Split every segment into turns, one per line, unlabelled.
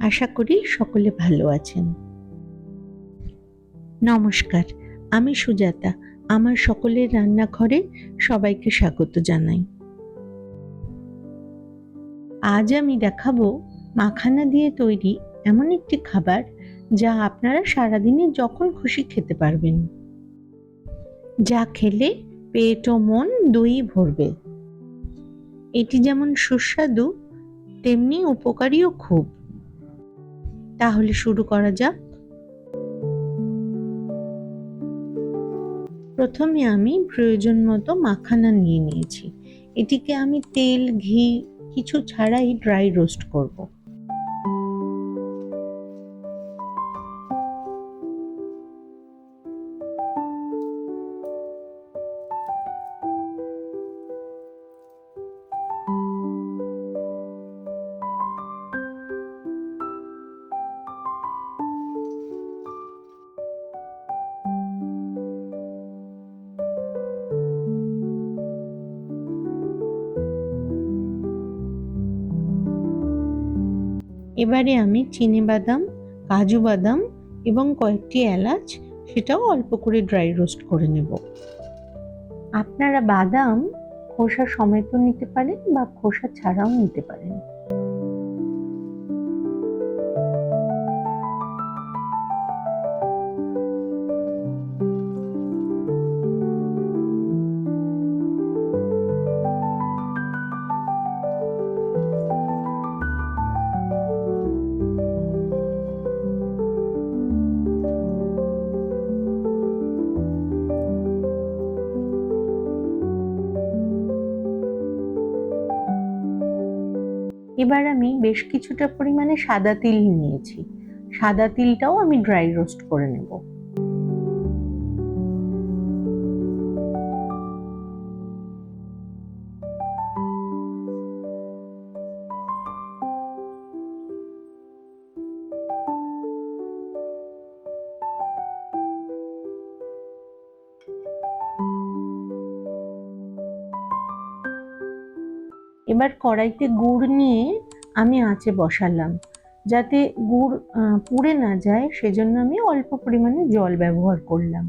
আশা করি সকলে ভালো আছেন। নমস্কার, আমি সুজাতা, আমার সকলের রান্নাঘরে সবাইকে স্বাগত জানাই। আজ আমি দেখাবো মাখানা দিয়ে তৈরি এমন একটি খাবার যা আপনারা সারাদিনে যখন খুশি খেতে পারবেন। যা খেলে পেট ও মন দুই ভরবে। এটি যেমন সুস্বাদু, তেমনি উপকারীও খুব। তাহলে শুরু করা যাক। প্রথমে আমি প্রয়োজন মতো মাখানা নিয়ে নিয়েছি। এটিকে আমি তেল, ঘি, কিছু ছাড়াই ড্রাই রোস্ট করব। এবারে আমি চিনি বাদাম, কাজু বাদাম এবং কয়েকটি এলাচ সেটাও অল্প করে ড্রাই রোস্ট করে নেব। আপনারা বাদাম খোসা সমেত নিতে পারেন বা খোসা ছাড়াও নিতে পারেন। এবার আমি বেশ কিছুটা পরিমাণে সাদা তিল নিয়েছি। সাদা তিলটাও আমি ড্রাই রোস্ট করে নেব। এবার কড়াইতে গুড় নিয়ে আমি আঁচে বসালাম। যাতে গুড় পুড়ে না যায়, সেজন্য আমি অল্প পরিমাণে জল ব্যবহার করলাম।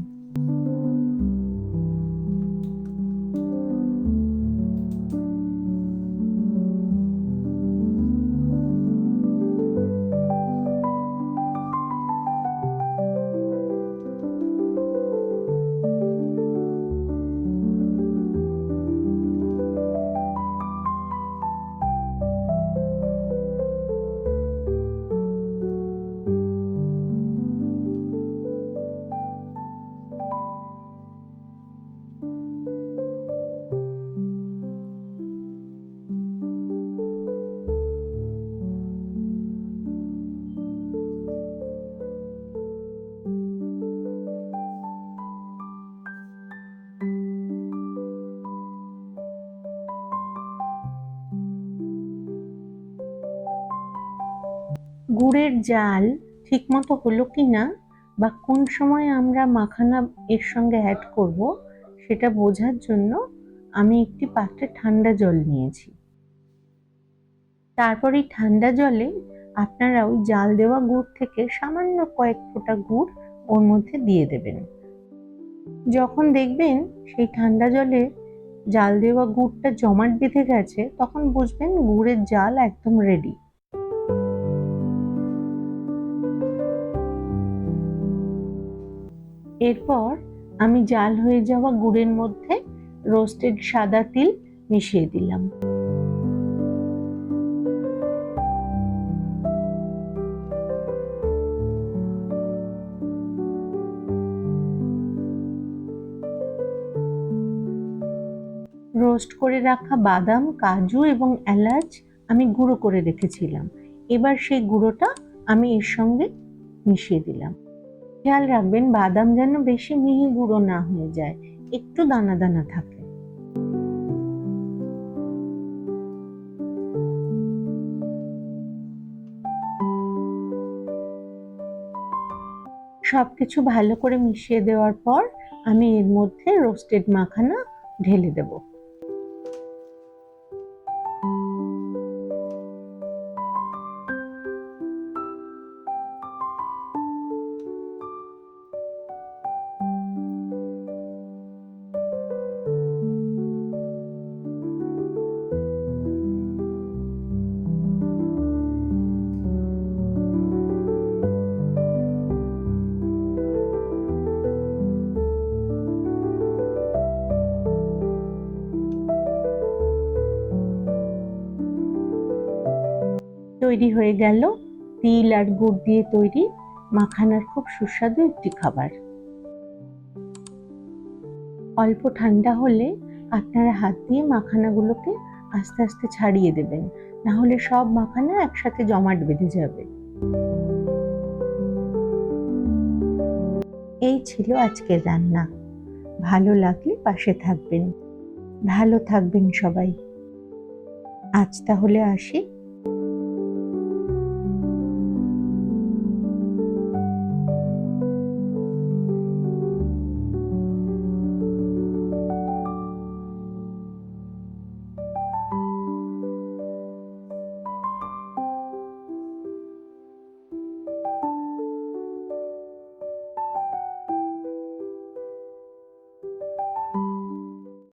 গুড়ের জাল ঠিকমতো হলো কি না বা কোন সময় আমরা মাখানা এর সঙ্গে অ্যাড করব, সেটা বোঝার জন্য আমি একটি পাত্রে ঠান্ডা জল নিয়েছি। তারপর এই ঠান্ডা জলে আপনারা ওই জাল দেওয়া গুড় থেকে সামান্য কয়েক ফোঁটা গুড় ওর মধ্যে দিয়ে দেবেন। যখন দেখবেন সেই ঠান্ডা জলে জাল দেওয়া গুড়টা জমাট বেঁধে গেছে, তখন বুঝবেন গুড়ের জাল একদম রেডি এরপর আমি জাল হয়ে যাওয়া গুড়ের মধ্যে রোস্টেড সাদা তিল মিশিয়ে দিলাম। রোস্ট করে রাখা বাদাম, কাজু এবং এলাচ আমি গুঁড়ো করে রেখেছিলাম। এবার সেই গুঁড়োটা আমি এর সঙ্গে মিশিয়ে দিলাম। খেয়াল রাখবেন, বাদাম যেন বেশি মিহি গুঁড়ো না হয়ে যায়। একটু দানা দানা থাকে। সবকিছু ভালো করে মিশিয়ে দেওয়ার পর আমি এর মধ্যে রোস্টেড মাখানা ঢেলে দেবো। তৈরি হয়ে গেল। তিল আর গুড় দিয়ে তৈরি মাখানার খুব সুস্বাদু একটি খাবার। অল্প ঠান্ডা হলে আপনারা হাত দিয়ে মাখানাগুলোকে আস্তে আস্তে ছাড়িয়ে দেবেন। না হলে সব মাখানা একসাথে জমাট বেঁধে যাবে। এই ছিল আজকের রান্না। ভালো লাগলে পাশে থাকবেন। ভালো থাকবেন সবাই। আজ তাহলে আসি।